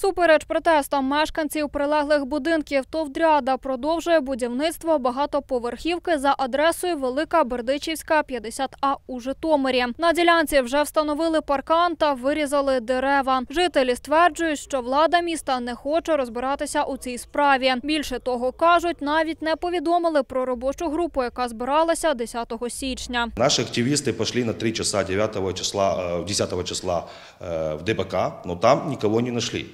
Супереч протестам мешканців прилеглих будинків Товдряда продовжує будівництво багатоповерхівки за адресою Велика Бердичівська, 50А у Житомирі. На ділянці вже встановили паркан та вирізали дерева. Жителі стверджують, що влада міста не хоче розбиратися у цій справі. Більше того, кажуть, навіть не повідомили про робочу групу, яка збиралася 10 січня. Наши активисты пошли на 3 часа 9 числа, э, 10 числа э, в ДБК, но там никого не нашли.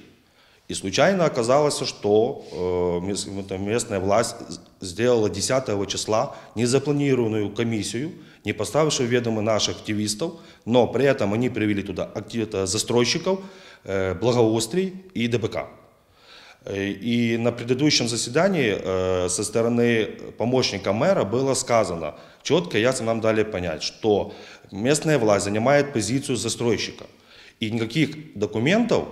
И случайно оказалось, что э, мес- это местная власть сделала 10 числа незапланированную комиссию, не поставившую в ведомо наших активистов, но при этом они привели туда актив- это застройщиков, э, благоустрий и ДБК. Э, И на предыдущем заседании э, со стороны помощника мэра было сказано, четко и ясно нам дали понять, что местная власть занимает позицию застройщика. И никаких документов,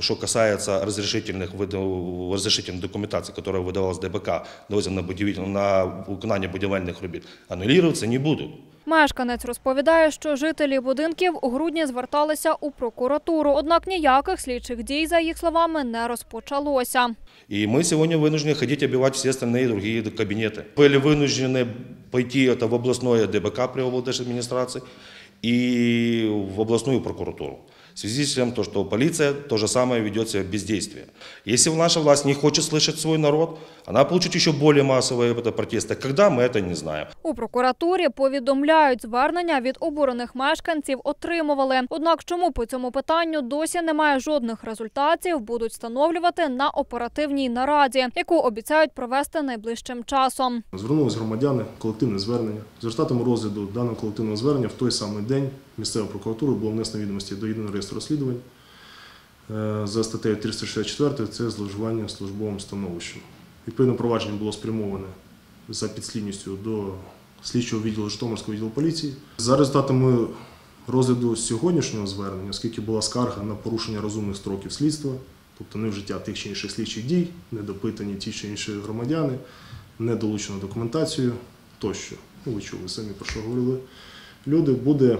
что касается разрешительных, выда- разрешительной документации, которая выдавалась ДБК дозвіл на, будівель- на виконання будівельних робіт, аннулироваться не будут. Мешканець розповідає, що жителі будинків у грудні зверталися у прокуратуру. Однак ніяких слідчих дій, за їх словами, не розпочалося. И мы сегодня вынуждены ходить обивать все остальные другие кабинеты. Были вынуждены пойти это в областное ДБК при облдержадминистрации и в областную прокуратуру. В связи с тем, то, что полиция то же самое ведет себя бездействие. Если наша власть не хочет слышать свой народ, она получит еще более массовые это протесты. Когда, мы это не знаем. У прокуратурі повідомляють, звернення від обурених мешканців отримували. Однак, чому по цьому питанню досі немає жодних результатів, будуть встановлювати на оперативній нараді, яку обіцяють провести найближчим часом. Звернулись громадяни, колективне звернення. За результатами розгляду даного колективного звернення в той самий день місцевою прокуратурою було внесено відомості до єдиного реєстру розслідувань Е, за статтею 364 це зловживання службовим становищем. Відповідно, провадження було спрямоване за підслідністю до слідчого відділу Житомирського відділу поліції. За результатами розгляду сьогоднішнього звернення, оскільки була скарга на порушення розумних строків слідства, тобто невжиття тих чи інших слідчих дій, недопитані ті чи інші громадяни, не долучено документацію тощо. Ну, ви чули самі про що говорили. Люди буде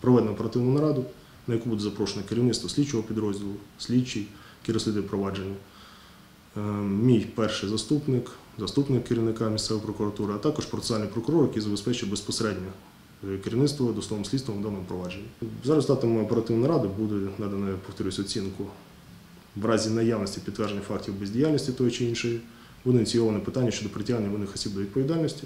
проведено оперативну нараду, на яку буде запрошено керівництво слідчого підрозділу, слідчий, який розслідує провадження, е, мій перший заступник, заступник керівника місцевої прокуратури, а також процесуальний прокурор, який забезпечує безпосередньо е, керівництво досудовим слідством в даному провадженні. За результатами оперативної наради буде надано, повторюсь, оцінку в разі наявності підтвердження фактів бездіяльності тої чи іншої, буде ініційоване питання щодо притягнення винних осіб до відповідальності,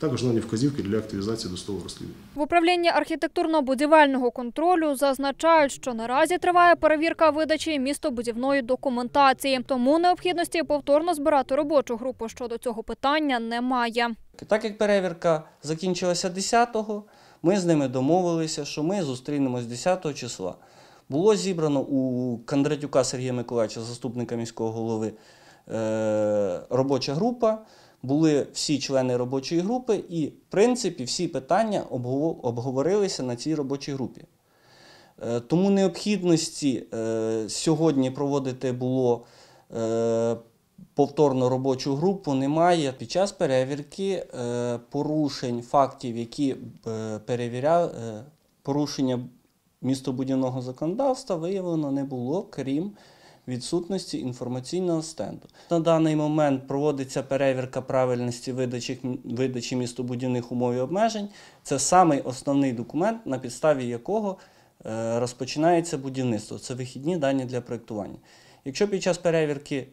також надані вказівки для активізації досудового розслідування. В управлінні архітектурно-будівельного контролю зазначають, що наразі триває перевірка видачі містобудівної документації, тому необхідності повторно збирати робочу групу щодо цього питання немає. Так як перевірка закінчилася 10-го, ми з ними домовилися, що ми зустрінемось 10-го числа. Було зібрано у Кондратюка Сергія Миколаївича, заступника міського голови, е, робоча група. Були всі члени робочої групи, і, в принципі, всі питання обговорилися на цій робочій групі. Е, Тому необхідності е, сьогодні проводити було е, повторно робочу групу немає. Під час перевірки порушень фактів, які перевіряли, порушення містобудівного законодавства виявлено не було, крім відсутності інформаційного стенду. На даний момент проводиться перевірка правильності видачі, видачі містобудівних умов і обмежень. Це самий основний документ, на підставі якого е, розпочинається будівництво. Це вихідні дані для проєктування. Якщо під час перевірки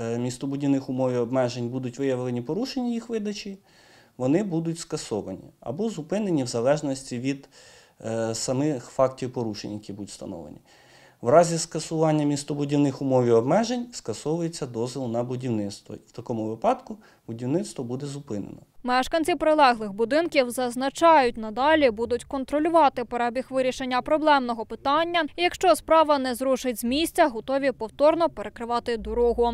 е, містобудівних умов і обмежень будуть виявлені порушення їх видачі, вони будуть скасовані або зупинені в залежності від е, самих фактів порушень, які будуть встановлені. В разі скасування містобудівних умов і обмежень скасовується дозвіл на будівництво. В такому випадку будівництво буде зупинено. Мешканці прилеглих будинків зазначають, надалі будуть контролювати перебіг вирішення проблемного питання. Якщо справа не зрушить з місця, готові повторно перекривати дорогу.